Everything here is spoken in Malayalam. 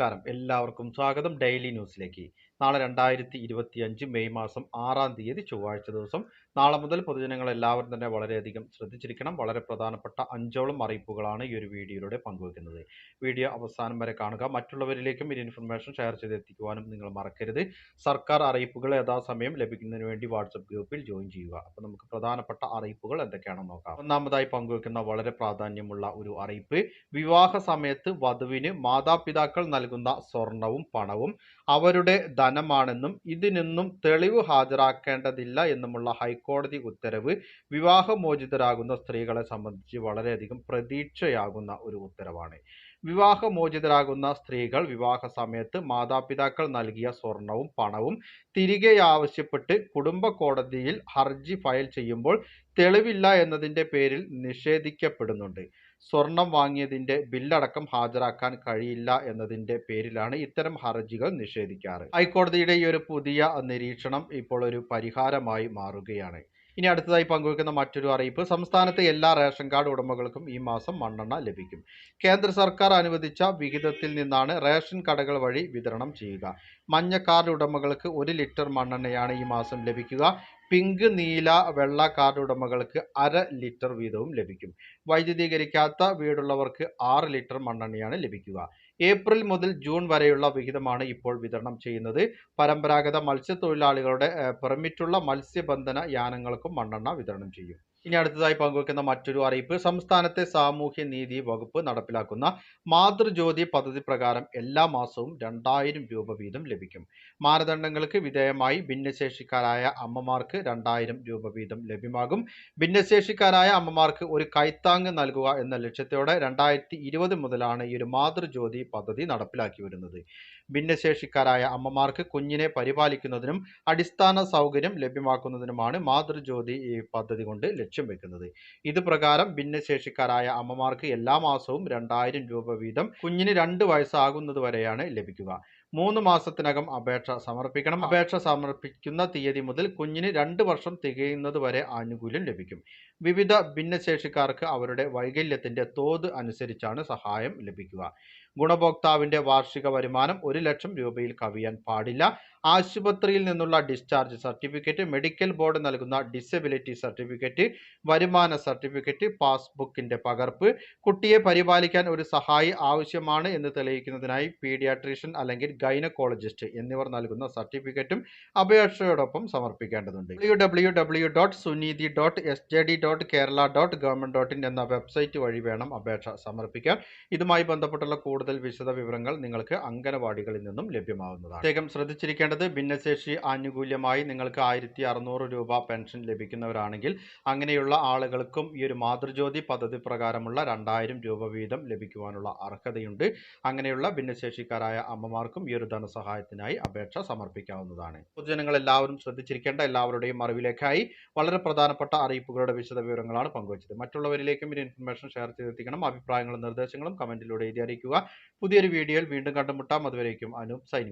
നമസ്കാരം. എല്ലാവർക്കും സ്വാഗതം ഡെയിലി ന്യൂസിലേക്ക്. നാളെ രണ്ടായിരത്തി ഇരുപത്തി അഞ്ച് മെയ് മാസം ആറാം തീയതി ചൊവ്വാഴ്ച ദിവസം. നാളെ മുതൽ പൊതുജനങ്ങൾ എല്ലാവരും തന്നെ വളരെയധികം ശ്രദ്ധിച്ചിരിക്കണം. വളരെ പ്രധാനപ്പെട്ട അഞ്ചോളം അറിയിപ്പുകളാണ് ഈ ഒരു വീഡിയോയിലൂടെ പങ്കുവെക്കുന്നത്. വീഡിയോ അവസാനം വരെ കാണുക. മറ്റുള്ളവരിലേക്കും ഈ ഇൻഫർമേഷൻ ഷെയർ ചെയ്തെത്തിക്കുവാനും നിങ്ങൾ മറക്കരുത്. സർക്കാർ അറിയിപ്പുകൾ യഥാസമയം ലഭിക്കുന്നതിന് വേണ്ടി വാട്സപ്പ് ഗ്രൂപ്പിൽ ജോയിൻ ചെയ്യുക. അപ്പോൾ നമുക്ക് പ്രധാനപ്പെട്ട അറിയിപ്പുകൾ എന്തൊക്കെയാണെന്ന് നോക്കാം. ഒന്നാമതായി പങ്കുവെക്കുന്ന വളരെ പ്രാധാന്യമുള്ള ഒരു അറിയിപ്പ്. വിവാഹ സമയത്ത് വധുവിന് മാതാപിതാക്കൾ നൽകുന്ന സ്വർണവും പണവും അവരുടെ ധനമാണെന്നും ഇതിനൊന്നും തെളിവ് ഹാജരാക്കേണ്ടതില്ല എന്നുമുള്ള ഹൈക്കോടതി ഉത്തരവ് വിവാഹമോചിതരാകുന്ന സ്ത്രീകളെ സംബന്ധിച്ച് വളരെയധികം പ്രതീക്ഷയാകുന്ന ഒരു ഉത്തരവാണ്. വിവാഹമോചിതരാകുന്ന സ്ത്രീകൾ വിവാഹ സമയത്ത് മാതാപിതാക്കൾ നൽകിയ സ്വർണവും പണവും തിരികെ ആവശ്യപ്പെട്ട് കുടുംബ കോടതിയിൽ ഹർജി ഫയൽ ചെയ്യുമ്പോൾ തെളിവില്ല എന്നതിന്റെ പേരിൽ നിഷേധിക്കപ്പെടുന്നുണ്ട്. സ്വർണം വാങ്ങിയതിന്റെ ബില്ലടക്കം ഹാജരാക്കാൻ കഴിയില്ല എന്നതിന്റെ പേരിലാണ് ഇത്തരം ഹർജികൾ നിഷേധിക്കാറ്. ഹൈക്കോടതിയുടെ ഈ ഒരു പുതിയ നിരീക്ഷണം ഇപ്പോൾ ഒരു പരിഹാരമായി മാറുകയാണ്. ഇനി അടുത്തതായി പങ്കുവെക്കുന്ന മറ്റൊരു അറിയിപ്പ് സംസ്ഥാനത്തെ എല്ലാ റേഷൻ കാർഡ് ഉടമകൾക്കും ഈ മാസം മണ്ണെണ്ണ ലഭിക്കും. കേന്ദ്ര സർക്കാർ അനുവദിച്ച വിഹിതത്തിൽ നിന്നാണ് റേഷൻ കടകൾ വഴി വിതരണം ചെയ്യുക. മഞ്ഞ കാർഡ് ഉടമകൾക്ക് ഒരു ലിറ്റർ മണ്ണെണ്ണയാണ് ഈ മാസം ലഭിക്കുക. പിങ്ക് നീല വെള്ള കാർഡ് ഉടമകൾക്ക് അര ലിറ്റർ വീതവും ലഭിക്കും. വൈദ്യുതീകരിക്കാത്ത വീടുള്ളവർക്ക് ആറ് ലിറ്റർ മണ്ണെണ്ണയാണ് ലഭിക്കുക. ഏപ്രിൽ മുതൽ ജൂൺ വരെയുള്ള വിഹിതമാണ് ഇപ്പോൾ വിതരണം ചെയ്യുന്നത്. പരമ്പരാഗത മത്സ്യത്തൊഴിലാളികളുടെ പെർമിറ്റുള്ള മത്സ്യബന്ധന യാനങ്ങൾക്കും മണ്ണെണ്ണ വിതരണം ചെയ്യും. ഇനി അടുത്തതായി പങ്കുവെക്കുന്ന മറ്റൊരു അറിയിപ്പ് സംസ്ഥാനത്തെ സാമൂഹ്യ നീതി വകുപ്പ് നടപ്പിലാക്കുന്ന മാതൃജ്യോതി പദ്ധതി പ്രകാരം എല്ലാ മാസവും രണ്ടായിരം രൂപ വീതം ലഭിക്കും. മാനദണ്ഡങ്ങൾക്ക് വിധേയമായി ഭിന്നശേഷിക്കാരായ അമ്മമാർക്ക് രണ്ടായിരം രൂപ വീതം ലഭ്യമാകും. ഭിന്നശേഷിക്കാരായ അമ്മമാർക്ക് ഒരു കൈത്താങ് നൽകുക എന്ന ലക്ഷ്യത്തോടെ രണ്ടായിരത്തി ഇരുപത് മുതലാണ് ഈ ഒരു മാതൃജ്യോതി പദ്ധതി നടപ്പിലാക്കി വരുന്നത്. ഭിന്നശേഷിക്കാരായ അമ്മമാർക്ക് കുഞ്ഞിനെ പരിപാലിക്കുന്നതിനും അടിസ്ഥാന സൗകര്യം ലഭ്യമാക്കുന്നതിനുമാണ് മാതൃജ്യോതി ഈ പദ്ധതി കൊണ്ട് ലക്ഷ്യം. വെക്കുന്നത്. ഇത് പ്രകാരം ഭിന്നശേഷിക്കാരായ അമ്മമാർക്ക് എല്ലാ മാസവും രണ്ടായിരം രൂപ വീതം കുഞ്ഞിന് രണ്ട് വയസ്സാകുന്നത് വരെയാണ് ലഭിക്കുക. മൂന്ന് മാസത്തിനകം അപേക്ഷ സമർപ്പിക്കണം. അപേക്ഷ സമർപ്പിക്കുന്ന തീയതി മുതൽ കുഞ്ഞിന് രണ്ട് വർഷം തികയുന്നത് വരെ ആനുകൂല്യം ലഭിക്കും. വിവിധ ഭിന്നശേഷിക്കാർക്ക് അവരുടെ വൈകല്യത്തിന്റെ തോത് അനുസരിച്ചാണ് സഹായം ലഭിക്കുക. ഗുണഭോക്താവിന്റെ വാർഷിക വരുമാനം ഒരു ലക്ഷം രൂപയിൽ കവിയാൻ പാടില്ല. ആശുപത്രിയിൽ നിന്നുള്ള ഡിസ്ചാർജ് സർട്ടിഫിക്കറ്റ് മെഡിക്കൽ ബോർഡ് നൽകുന്ന ഡിസബിലിറ്റി സർട്ടിഫിക്കറ്റ് വരുമാന സർട്ടിഫിക്കറ്റ് പാസ്ബുക്കിന്റെ പകർപ്പ്. കുട്ടിയെ പരിപാലിക്കാൻ ഒരു സഹായി ആവശ്യമാണ് എന്ന് തെളിയിക്കുന്നതിനായി പീഡിയാട്രീഷ്യൻ അല്ലെങ്കിൽ ഗൈനക്കോളജിസ്റ്റ് എന്നിവർ നൽകുന്ന സർട്ടിഫിക്കറ്റും അപേക്ഷയോടൊപ്പം സമർപ്പിക്കേണ്ടതുണ്ട്. W dot Suneethi dot S J D dot Kerala dot dot in എന്ന വെബ്സൈറ്റ് വഴി വേണം അപേക്ഷ സമർപ്പിക്കാൻ. ഇതുമായി ബന്ധപ്പെട്ടുള്ള കൂടുതൽ വിശദ വിവരങ്ങൾ നിങ്ങൾക്ക് അംഗനവാടികളിൽ നിന്നും ലഭ്യമാവുന്നതാണ്. പ്രത്യേകം ശ്രദ്ധിച്ചിരിക്കേണ്ടത് ഭിന്നശേഷി ആനുകൂല്യമായി നിങ്ങൾക്ക് ആയിരത്തി അറുന്നൂറ് രൂപ പെൻഷൻ ലഭിക്കുന്നവരാണെങ്കിൽ അങ്ങനെയുള്ള ആളുകൾക്കും ഈ ഒരു മാതൃജ്യോതി പദ്ധതി പ്രകാരമുള്ള രണ്ടായിരം രൂപ വീതം ലഭിക്കുവാനുള്ള അർഹതയുണ്ട്. അങ്ങനെയുള്ള ഭിന്നശേഷിക്കാരായ അമ്മമാർക്കും ഈ ഒരു ധനസഹായത്തിനായി അപേക്ഷ സമർപ്പിക്കാവുന്നതാണ്. പൊതുജനങ്ങൾ എല്ലാവരും ശ്രദ്ധിച്ചിരിക്കേണ്ട എല്ലാവരുടെയും അറിവിലേക്കായി വളരെ പ്രധാനപ്പെട്ട അറിയിപ്പുകളുടെ വിശദ വിവരങ്ങളാണ് പങ്കുവച്ചത്. മറ്റുള്ളവരിലേക്കും ഈ ഇൻഫർമേഷൻ ഷെയർ ചെയ്തെത്തിക്കണം. അഭിപ്രായങ്ങളും നിർദ്ദേശങ്ങളും കമന്റിലൂടെ എഴുതി അറിയിക്കുക. പുതിയൊരു വീഡിയോയിൽ വീണ്ടും കണ്ടുമുട്ടാം. അതുവരേക്കും അനൂപ് സൈനിങ്